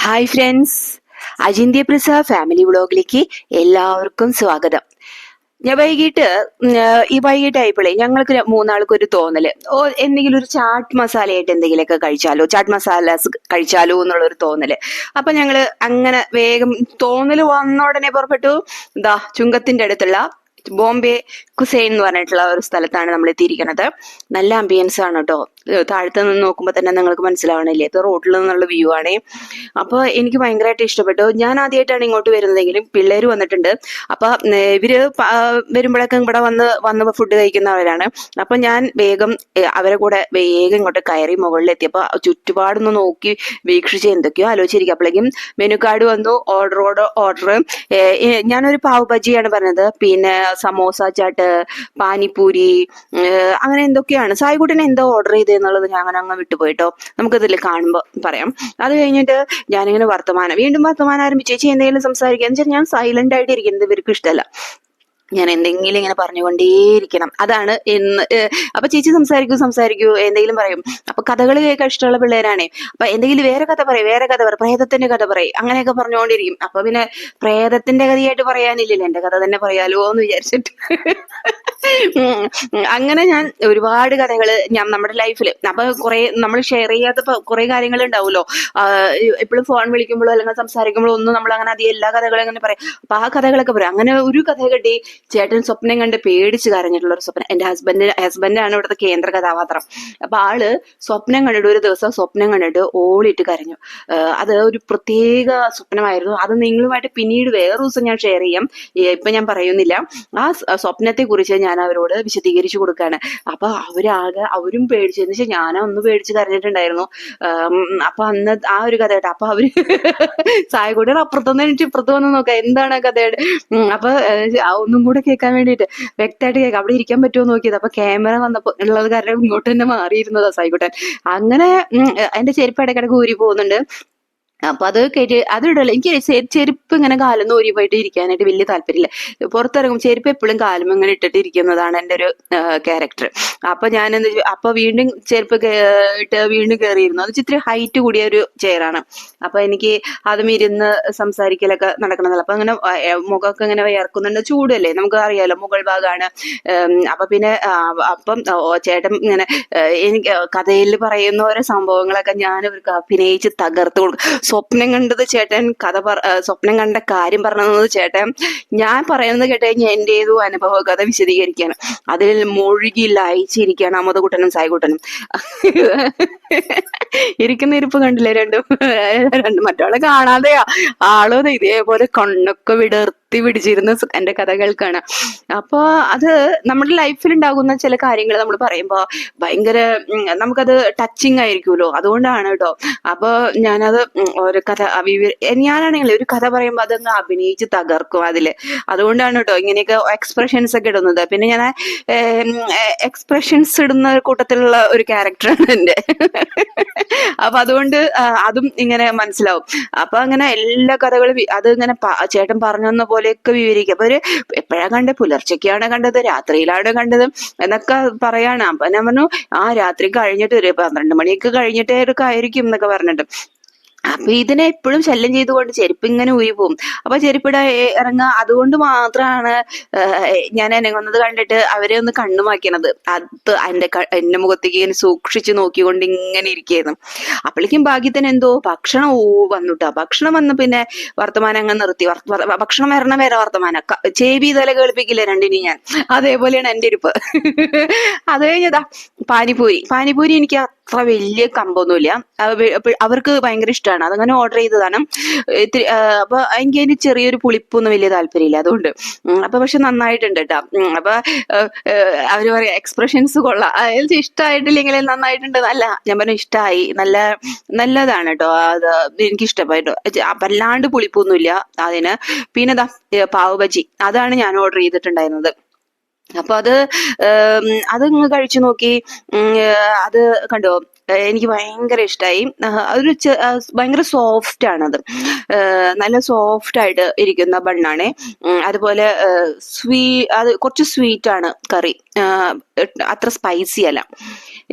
Hi friends അജിന്ത്യ പ്രസ family വ്ളോഗിലേക്ക് എല്ലാവർക്കും സ്വാഗതം. ഞാൻ വൈകിട്ട് ഈ വൈകിട്ട് വൈകിട്ടായപ്പോഴേ ഞങ്ങൾക്ക് മൂന്നാൾക്ക് ഒരു തോന്നൽ. ഓ എന്തെങ്കിലും ഒരു ചാട്ട് മസാലയായിട്ട് എന്തെങ്കിലുമൊക്കെ കഴിച്ചാലോ? ചാട്ട് മസാല കഴിച്ചാലോ എന്നുള്ള ഒരു തോന്നൽ. അപ്പൊ ഞങ്ങൾ അങ്ങനെ വേഗം തോന്നൽ വന്ന ഉടനെ പുറപ്പെട്ടു. എന്താ ചുങ്കത്തിന്റെ അടുത്തുള്ള ബോംബെ കുസൈൻ എന്ന് പറഞ്ഞിട്ടുള്ള ഒരു സ്ഥലത്താണ് നമ്മൾ എത്തിയിരിക്കുന്നത്. നല്ല ആംബിയൻസ് ആണ് കേട്ടോ താഴത്ത് നിന്ന് നോക്കുമ്പോൾ തന്നെ നിങ്ങൾക്ക് മനസ്സിലാവണില്ലേ? ഇത് റോഡിൽ നിന്നുള്ള വ്യൂ ആണ്. അപ്പോൾ എനിക്ക് ഭയങ്കരമായിട്ട് ഇഷ്ടപ്പെട്ടു. ഞാൻ ആദ്യമായിട്ടാണ് ഇങ്ങോട്ട് വരുന്നതെങ്കിലും പിള്ളേർ വന്നിട്ടുണ്ട്. അപ്പോൾ ഇവർ വരുമ്പോഴൊക്കെ ഇവിടെ വന്ന് വന്ന് ഫുഡ് കഴിക്കുന്നവരാണ്. അപ്പോൾ ഞാൻ വേഗം അവരെ കൂടെ വേഗം ഇങ്ങോട്ട് കയറി മുകളിൽ എത്തിയപ്പോ ചുറ്റുപാടൊന്ന് നോക്കി വീക്ഷിച്ച് എന്തൊക്കെയോ ആലോചിച്ചിരിക്കും. അപ്പോഴേക്കും മെനു കാർഡ് വന്നു ഓർഡറോട് ഓർഡർ ഞാനൊരു പാവ് ബജിയാണ് പറഞ്ഞത്. പിന്നെ സമോസ ചാട്ട് പാനിപ്പൂരി അങ്ങനെ എന്തൊക്കെയാണ്? സായിക്കുട്ടൻ എന്തോ ഓർഡർ ചെയ്തെന്നുള്ളത് ഞാൻ അങ്ങനെ അങ്ങ് വിട്ടുപോയിട്ടോ നമുക്കതിൽ കാണുമ്പോൾ പറയാം. അത് കഴിഞ്ഞിട്ട് ഞാനിങ്ങനെ വർത്തമാനം വീണ്ടും വർത്തമാനം ആരംഭിച്ചേച്ചി എന്തെങ്കിലും സംസാരിക്കുക എന്ന് വെച്ചാൽ ഞാൻ സൈലന്റ് ആയിട്ട് ഇരിക്കുന്നത് ഇവർക്ക് ഇഷ്ടമല്ല ഞാൻ എന്തെങ്കിലും ഇങ്ങനെ പറഞ്ഞുകൊണ്ടേയിരിക്കണം. അതാണ് എന്ന് അപ്പൊ ചേച്ചി സംസാരിക്കൂ സംസാരിക്കൂ എന്തെങ്കിലും പറയും. അപ്പൊ കഥകൾ കേൾക്കാൻ ഇഷ്ടമുള്ള പിള്ളേരാണേ അപ്പൊ എന്തെങ്കിലും വേറെ കഥ പറയും വേറെ കഥ പറയും പ്രേതത്തിന്റെ കഥ പറയും അങ്ങനെയൊക്കെ പറഞ്ഞുകൊണ്ടിരിക്കും. അപ്പൊ പിന്നെ പ്രേതത്തിന്റെ കഥയായിട്ട് പറയാനില്ലല്ലോ എന്റെ കഥ തന്നെ പറയാലോ എന്ന് വിചാരിച്ചിട്ട്. അങ്ങനെ ഞാൻ ഒരുപാട് കഥകൾ ഞാൻ നമ്മുടെ ലൈഫിൽ അപ്പൊ കുറെ നമ്മൾ ഷെയർ ചെയ്യാത്ത കുറെ കാര്യങ്ങൾ ഉണ്ടാവുമല്ലോ. എപ്പോഴും ഫോൺ വിളിക്കുമ്പോഴോ അല്ലെങ്കിൽ സംസാരിക്കുമ്പോഴോ ഒന്നും നമ്മൾ അങ്ങനെ അധികം എല്ലാ കഥകളും അങ്ങനെ പറയും. അപ്പൊ ആ കഥകളൊക്കെ പറയും. അങ്ങനെ ഒരു കഥ കെട്ടി ചേട്ടൻ സ്വപ്നം കണ്ട് പേടിച്ച് കരഞ്ഞിട്ടുള്ള ഒരു സ്വപ്നം. എന്റെ ഹസ്ബൻഡ് ഹസ്ബൻഡാണ് ഇവിടുത്തെ കേന്ദ്ര കഥാപാത്രം. അപ്പൊ ആൾ സ്വപ്നം കണ്ടിട്ട് ഒരു ദിവസം സ്വപ്നം കണ്ടിട്ട് ഓളിട്ട് കരഞ്ഞു. അത് ഒരു പ്രത്യേക സ്വപ്നമായിരുന്നു. അത് നിങ്ങളുമായിട്ട് പിന്നീട് വേറെ ദിവസം ഞാൻ ഷെയർ ചെയ്യാം. ഇപ്പൊ ഞാൻ പറയുന്നില്ല. ആ സ്വപ്നത്തെ കുറിച്ച് ഞാൻ അവരോട് വിശദീകരിച്ചു കൊടുക്കാണ്. അപ്പൊ അവരാകെ അവരും പേടിച്ചു എന്ന് വെച്ചാൽ ഞാൻ ഒന്ന് പേടിച്ച് കരഞ്ഞിട്ടുണ്ടായിരുന്നു. അപ്പൊ അന്ന് ആ ഒരു കഥ കേട്ടോ അപ്പൊ അവർ സായകൂടെ അപ്പുറത്തുനിന്ന് എനിക്ക് ഇപ്പുറത്ത് വന്ന് നോക്കാം. എന്താണ് ആ കഥയുടെ? അപ്പൊ ഒന്നും കൂടെ കേൾക്കാൻ വേണ്ടിയിട്ട് വ്യക്തമായിട്ട് കേൾക്കാം. അവിടെ ഇരിക്കാൻ പറ്റുമോ നോക്കിയത്. അപ്പൊ ക്യാമറ വന്നപ്പോ ഉള്ളത് കാരണം ഇങ്ങോട്ട് തന്നെ മാറിയിരുന്നതാ സായിക്കുട്ടൻ അങ്ങനെ എന്റെ ചെരുപ്പ് ഇടയ്ക്കിടയ്ക്ക് ഊരി പോകുന്നുണ്ട്. അപ്പൊ അത് കേട്ട് അത് ഇടല്ല. എനിക്ക് ചെ- ചെരുപ്പ് ഇങ്ങനെ കാലം ഊരി പോയിട്ട് ഇരിക്കാനായിട്ട് വലിയ താല്പര്യമില്ല. പുറത്തിറങ്ങും ചെരുപ്പ് എപ്പോഴും കാലം ഇങ്ങനെ ഇട്ടിട്ട് ഇരിക്കുന്നതാണ് എന്റെ ഒരു ക്യാരക്ടർ അപ്പൊ ഞാൻ എന്ത് അപ്പൊ വീണ്ടും ചെരുപ്പ് ഇട്ട് വീണ്ടും കയറിയിരുന്നു അത് ഇച്ചിരി ഹൈറ്റ് കൂടിയ ഒരു ചെയറാണ് അപ്പൊ എനിക്ക് അതും ഇരുന്ന് സംസാരിക്കലൊക്കെ നടക്കണതല്ല. അപ്പൊ അങ്ങനെ മുഖമൊക്കെ ഇങ്ങനെ വിയർക്കുന്നുണ്ട്. ചൂടല്ലേ? നമുക്ക് അറിയാലോ മുകൾ ഭാഗമാണ് അപ്പൊ പിന്നെ അപ്പം ചേട്ടൻ ഇങ്ങനെ എനിക്ക് കഥയിൽ പറയുന്ന ഓരോ സംഭവങ്ങളൊക്കെ ഞാൻ അവർക്ക് അഭിനയിച്ച് തകർത്ത് കൊടുക്കും. സ്വപ്നം കണ്ടത് ചേട്ടൻ കഥ പറ സ്വപ്നം കണ്ട കാര്യം പറഞ്ഞത് ചേട്ടൻ ഞാൻ പറയുന്നത് കേട്ട് കഴിഞ്ഞാൽ എന്റെ ഏതോ അനുഭവ കഥ വിശദീകരിക്കാണ് അതിൽ മുഴുകി ലയിച്ചിരിക്കുകയാണ് അമതകുട്ടനും സായികുട്ടനും. ഇരിക്കുന്ന ഇരിപ്പ് കണ്ടില്ലേ രണ്ടും? രണ്ട് മറ്റോളെ കാണാതെയാ. ആളോ ഇതേപോലെ കണ്ണൊക്കെ വിടർത്തി പിടിച്ചിരുന്ന എന്റെ എന്റെ കഥ കേൾക്കാണ് അപ്പൊ അത് നമ്മുടെ ലൈഫിൽ ഉണ്ടാകുന്ന ചില കാര്യങ്ങൾ നമ്മൾ പറയുമ്പോൾ ഭയങ്കര നമുക്കത് ടച്ചിങ് ആയിരിക്കുമല്ലോ. അതുകൊണ്ടാണ് കേട്ടോ അപ്പോൾ ഞാനത് ഒരു കഥ ഞാനാണെങ്കിൽ ഒരു കഥ പറയുമ്പോ അതങ്ങ് അഭിനയിച്ച് തകർക്കും അതിൽ അതുകൊണ്ടാണ് കേട്ടോ ഇങ്ങനെയൊക്കെ എക്സ്പ്രഷൻസ് ഒക്കെ ഇടുന്നത്. പിന്നെ ഞാൻ എക്സ്പ്രഷൻസ് ഇടുന്ന കൂട്ടത്തിലുള്ള ഒരു ക്യാരക്ടറാണ് എന്റെ അപ്പൊ അതുകൊണ്ട് അതും ഇങ്ങനെ മനസ്സിലാവും. അപ്പൊ അങ്ങനെ എല്ലാ കഥകളും അത് ഇങ്ങനെ ചേട്ടൻ പറഞ്ഞു പോലെയൊക്കെ വിവരിക്കും. അപ്പൊ എപ്പോഴാണ് എപ്പോഴാ കണ്ടത്? പുലർച്ചയ്ക്കാണ് കണ്ടത് രാത്രിയിലാണ് കണ്ടത് എന്നൊക്കെ പറയാണ്. അപ്പൊ ഞാൻ പറഞ്ഞു ആ രാത്രി കഴിഞ്ഞിട്ട് ഒരു പന്ത്രണ്ട് മണിയൊക്കെ കഴിഞ്ഞിട്ടേ ആയിരിക്കും എന്നൊക്കെ പറഞ്ഞിട്ട്. അപ്പൊ ഇതിനെ എപ്പോഴും ശല്യം ചെയ്തുകൊണ്ട് ചെരുപ്പ് ഇങ്ങനെ ഊരി പോകും അപ്പൊ ചെരുപ്പിട ഇറങ്ങുക അതുകൊണ്ട് മാത്രമാണ് ഞാൻ എനങ്ങുന്നത് കണ്ടിട്ട് അവരെ ഒന്ന് കണ്ണുമാക്കിയത് അത് എന്റെ എന്റെ മുഖത്തേക്ക് ഇങ്ങനെ സൂക്ഷിച്ചു നോക്കിക്കൊണ്ട് ഇങ്ങനെ ഇരിക്കുന്നു അപ്പോഴേക്കും ഭാഗ്യത്തിന് എന്തോ ഭക്ഷണം വന്നുട്ടാ. ഭക്ഷണം വന്ന് പിന്നെ വർത്തമാനം അങ്ങ് നിർത്തി. ഭക്ഷണം വരണ വരെ വർത്തമാനം. ചേവി തല കേൾപ്പിക്കില്ല രണ്ടിനും ഞാൻ? അതേപോലെയാണ് എന്റെ ഇരിപ്പ്. അത് കഴിഞ്ഞതാ പാനിപൂരി പാനിപൂരി എനിക്ക് അത്ര വലിയ കമ്പൊന്നുമില്ല. അവർക്ക് ഭയങ്കര ഇഷ്ടമാണ് അതങ്ങനെ ഓർഡർ ചെയ്തതാണ്. ഇത്തിരി അപ്പൊ എനിക്ക് അതിന് ചെറിയൊരു പുളിപ്പൊന്നും വലിയ താല്പര്യമില്ല അതുകൊണ്ട്. അപ്പൊ പക്ഷെ നന്നായിട്ടുണ്ട് കേട്ടോ അപ്പൊ അവർ പറയാ എക്സ്പ്രഷൻസ് കൊള്ളാം. അതായത് ഇഷ്ടമായിട്ടില്ലെങ്കിൽ നന്നായിട്ടുണ്ട് അല്ല ഞാൻ പറഞ്ഞു ഇഷ്ടമായി നല്ല നല്ലതാണ് കേട്ടോ അത് എനിക്ക് ഇഷ്ടപ്പെട്ടു വല്ലാണ്ട് പുളിപ്പൊന്നുമില്ല അതിന്. പിന്നെ പാവ് ബജി അതാണ് ഞാൻ ഓർഡർ ചെയ്തിട്ടുണ്ടായിരുന്നത്. അപ്പൊ അത് ഉം, അത് ഇങ്ങ് കഴിച്ചു നോക്കി അത് കണ്ടോ എനിക്ക് ഭയങ്കര ഇഷ്ടമായി അതൊരു ഭയങ്കര സോഫ്റ്റ് ആണത്. നല്ല സോഫ്റ്റ് ആയിട്ട് ഇരിക്കുന്ന ബണ്ണാണ്. അതുപോലെ സ്വീ അത് കുറച്ച് സ്വീറ്റ് ആണ് കറി. അത്ര സ്പൈസി അല്ല.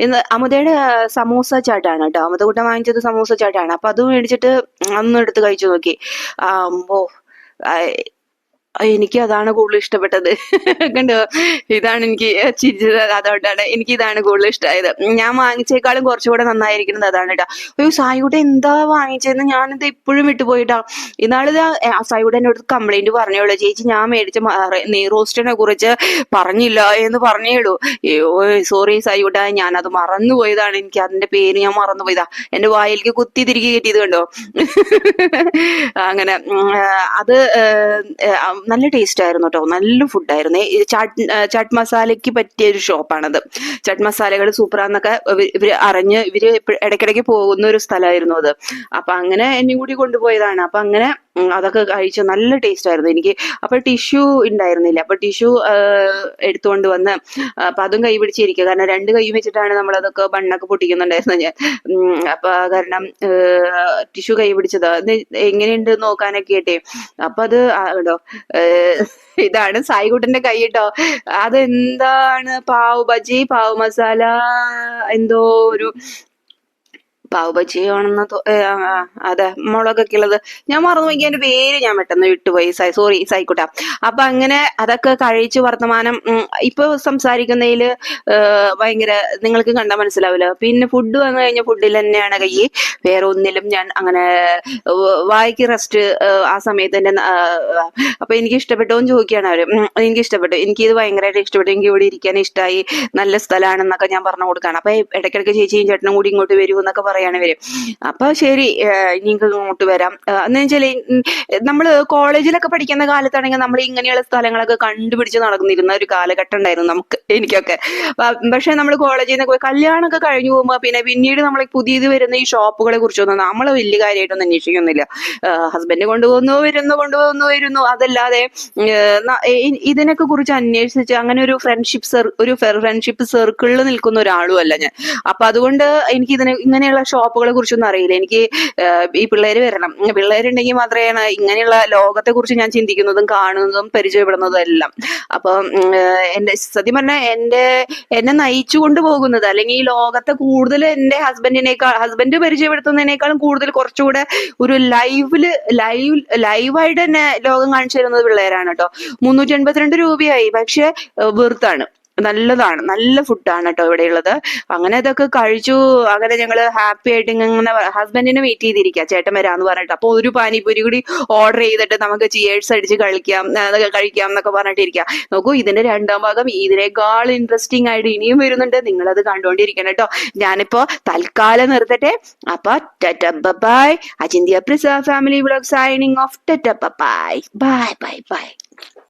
ഇന്ന് അമുദയുടെ സമൂസ ചാട്ടാണ് കേട്ടോ. അമുത കൂട്ടം വാങ്ങിച്ചത് സമൂസ ചാട്ടാണ്. അപ്പൊ അത് മേടിച്ചിട്ട് അന്ന് എടുത്ത് കഴിച്ചു നോക്കി. ആമ്പോ എനിക്ക് അതാണ് കൂടുതൽ ഇഷ്ടപ്പെട്ടത്. കണ്ടോ? ഇതാണ് എനിക്ക് ചിരിച്ചത് അതുകൊണ്ടാണ് എനിക്ക് ഇതാണ് കൂടുതൽ ഇഷ്ടമായത് ഞാൻ വാങ്ങിച്ചേക്കാളും കുറച്ചുകൂടെ നന്നായിരിക്കുന്നത് അതാണ് കേട്ടോ അയ്യോ സായിയുടെ എന്താ വാങ്ങിച്ചതെന്ന് ഞാനിത് ഇപ്പോഴും വിട്ടുപോയിട്ടാ ഇന്നാളിത് സായിയുടെ എന്നോട് കംപ്ലൈന്റ് പറഞ്ഞോളൂ. ചേച്ചി ഞാൻ മേടിച്ച നെയ് റോസ്റ്റിനെ കുറിച്ച് പറഞ്ഞില്ല എന്ന് പറഞ്ഞേളൂ അയ്യോ സോറി ഞാൻ അത് മറന്നുപോയതാണ്. എനിക്ക് അതിന്റെ പേര് ഞാൻ മറന്നുപോയതാ. എന്റെ വായിലേക്ക് കുത്തി തിരികെ കിട്ടിയത് കണ്ടോ? അങ്ങനെ അത് നല്ല ടേസ്റ്റ് ആയിരുന്നു കേട്ടോ നല്ല ഫുഡായിരുന്നു ചാട്ട് ചാട്ട് മസാലയ്ക്ക് പറ്റിയ ഒരു ഷോപ്പാണത് ചാട്ട് മസാലകൾ സൂപ്പറാന്നൊക്കെ ഇവർ അറിഞ്ഞ് എപ്പ- ഇടയ്ക്കിടയ്ക്ക് പോകുന്ന ഒരു സ്ഥലമായിരുന്നു അത്. അപ്പൊ അങ്ങനെ എന്നെ കൂടി കൊണ്ടുപോയതാണ്. അപ്പൊ അങ്ങനെ അതൊക്കെ കഴിച്ച നല്ല ടേസ്റ്റ് ആയിരുന്നു എനിക്ക്. അപ്പൊ ടിഷ്യൂ ഉണ്ടായിരുന്നില്ല അപ്പൊ ടിഷ്യൂ എടുത്തുകൊണ്ട് വന്ന് അപ്പൊ അതും കൈ പിടിച്ചിരിക്കുക കാരണം രണ്ട് കൈ വെച്ചിട്ടാണ് നമ്മൾ അതൊക്കെ ബണ്ണൊക്കെ പൊട്ടിക്കുന്നുണ്ടായിരുന്നത് ഞാൻ. അപ്പൊ കാരണം ടിഷ്യൂ കൈ പിടിച്ചത്. എങ്ങനെയുണ്ട് നോക്കാനൊക്കെ ആയിട്ടേ. അപ്പൊ അത് ഏഹ്, ഇതാണ് സായികുട്ടന്റെ കൈ കേട്ടോ. അതെന്താണ്? പാവ് ബജി പാവ് മസാല എന്തോ ഒരു പാവ് ബജി ആണെന്ന് തോ- ഏ, ആ, ആ, അതെ മുളകൊക്കെ ഉള്ളത് ഞാൻ മറന്നു പോയി. എന്റെ പേര് ഞാൻ പെട്ടെന്ന് വിട്ടുപോയി. സോറി സായിക്കുട്ട അപ്പൊ അങ്ങനെ അതൊക്കെ കഴിച്ചു വർത്തമാനം ഇപ്പൊ സംസാരിക്കുന്നതിൽ ഭയങ്കര നിങ്ങൾക്ക് കണ്ടാൽ മനസ്സിലാവില്ല. പിന്നെ ഫുഡ് വന്നു കഴിഞ്ഞാൽ ഫുഡിൽ തന്നെയാണ് കൈ വേറെ ഒന്നിലും ഞാൻ അങ്ങനെ വായിക്ക് റെസ്റ്റ് ആ സമയത്ത് തന്നെ അപ്പൊ എനിക്ക് ഇഷ്ടപ്പെട്ടോ എന്ന് ചോദിക്കുകയാണ് അവർ. എനിക്ക് ഇഷ്ടപ്പെട്ടു. എനിക്ക് ഇത് ഭയങ്കരമായിട്ട് ഇഷ്ടപ്പെട്ടു. എനിക്ക് ഇവിടെ ഇരിക്കാൻ ഇഷ്ടമായി നല്ല സ്ഥലമാണെന്നൊക്കെ ഞാൻ പറഞ്ഞു കൊടുക്കുകയാണ്. അപ്പൊ ഇടയ്ക്കിടയ്ക്ക് ചേച്ചിയും ചേട്ടനും കൂടി ഇങ്ങോട്ട് വരൂ എന്നൊക്കെ പറയാണ് ഇവർ. അപ്പൊ ശരി അങ്ങോട്ട് ഇങ്ങോട്ട് വരാം. എന്ന് വെച്ചാൽ ഉം, നമ്മൾ കോളേജിലൊക്കെ പഠിക്കുന്ന കാലത്താണെങ്കിൽ നമ്മൾ ഇങ്ങനെയുള്ള സ്ഥലങ്ങളൊക്കെ കണ്ടുപിടിച്ച് നടന്നിരുന്ന ഒരു കാലഘട്ടം ഉണ്ടായിരുന്നു നമുക്ക് എനിക്കൊക്കെ. പക്ഷെ നമ്മൾ കോളേജിൽ നിന്ന് കല്യാണമൊക്കെ കഴിഞ്ഞു പോകുമ്പോ പിന്നെ പിന്നീട് നമ്മൾ പുതിയത് വരുന്ന ഈ ഷോപ്പുകളെ കുറിച്ചൊന്നും നമ്മൾ വലിയ കാര്യമായിട്ടൊന്നും അന്വേഷിക്കുന്നില്ല. ഹസ്ബൻഡ് കൊണ്ടുപോകുന്നു വരുന്നു കൊണ്ടുപോകുന്നു വരുന്നു. അതല്ലാതെ ഇതിനൊക്കെ കുറിച്ച് അന്വേഷിച്ച് അങ്ങനെ ഒരു ഫ്രണ്ട്ഷിപ്പ് ഒരു ഫ്രണ്ട്ഷിപ്പ് സർക്കിളിൽ നിൽക്കുന്ന ഒരാളും അല്ല ഞാൻ. അപ്പൊ അതുകൊണ്ട് എനിക്ക് ഇതിനെ ഇങ്ങനെയുള്ള ഷോപ്പുകളെ കുറിച്ചൊന്നും അറിയില്ല. എനിക്ക് ഈ പിള്ളേര് വരണം. പിള്ളേരുണ്ടെങ്കിൽ മാത്രമേ ഇങ്ങനെയുള്ള ലോകത്തെ കുറിച്ച് ഞാൻ ചിന്തിക്കുന്നതും കാണുന്നതും പരിചയപ്പെടുന്നതും എല്ലാം. അപ്പൊ എന്റെ സത്യം പറഞ്ഞാൽ എന്റെ എന്നെ നയിച്ചു കൊണ്ടുപോകുന്നത് അല്ലെങ്കിൽ ഈ ലോകത്തെ കൂടുതൽ എന്റെ ഹസ്ബൻഡിനേക്കാൾ ഹസ്ബൻഡ് പരിചയപ്പെടുത്തുന്നതിനേക്കാളും കൂടുതൽ കുറച്ചുകൂടെ ഒരു ലൈവിൽ ലൈവ് ലൈവായിട്ട് തന്നെ ലോകം കാണിച്ചു തരുന്നത് പിള്ളേരാണ് കേട്ടോ. മുന്നൂറ്റി എൺപത്തിരണ്ട് രൂപയായി. പക്ഷെ വെറുത്താണ് നല്ലതാണ്. നല്ല ഫുഡാണ് കേട്ടോ ഇവിടെയുള്ളത് അങ്ങനെ ഇതൊക്കെ കഴിച്ചു. അങ്ങനെ ഞങ്ങൾ ഹാപ്പി ആയിട്ട് ഇങ്ങനെ ഹസ്ബൻഡിനെ വെയിറ്റ് ചെയ്തിരിക്കുക ചേട്ടൻ വരാന്ന് പറഞ്ഞിട്ട്. അപ്പൊ ഒരു പാനിപ്പൂരി കൂടി ഓർഡർ ചെയ്തിട്ട് നമുക്ക് ചിയേഴ്സ് അടിച്ച് കളിക്കാം കഴിക്കാം എന്നൊക്കെ പറഞ്ഞിട്ട് ഇരിക്കാം നോക്കൂ ഇതിന്റെ രണ്ടാം ഭാഗം ഇതിനേക്കാൾ ഇൻട്രസ്റ്റിംഗ് ആയിട്ട് ഇനിയും വരുന്നുണ്ട്. നിങ്ങൾ അത് കണ്ടുകൊണ്ടിരിക്കണം കേട്ടോ. ഞാനിപ്പോ തൽക്കാലം നിർത്തട്ടെ. അപ്പൊ bye അജിന്ത്യ പ്രിസ family vlog signing off bye bye bye bye.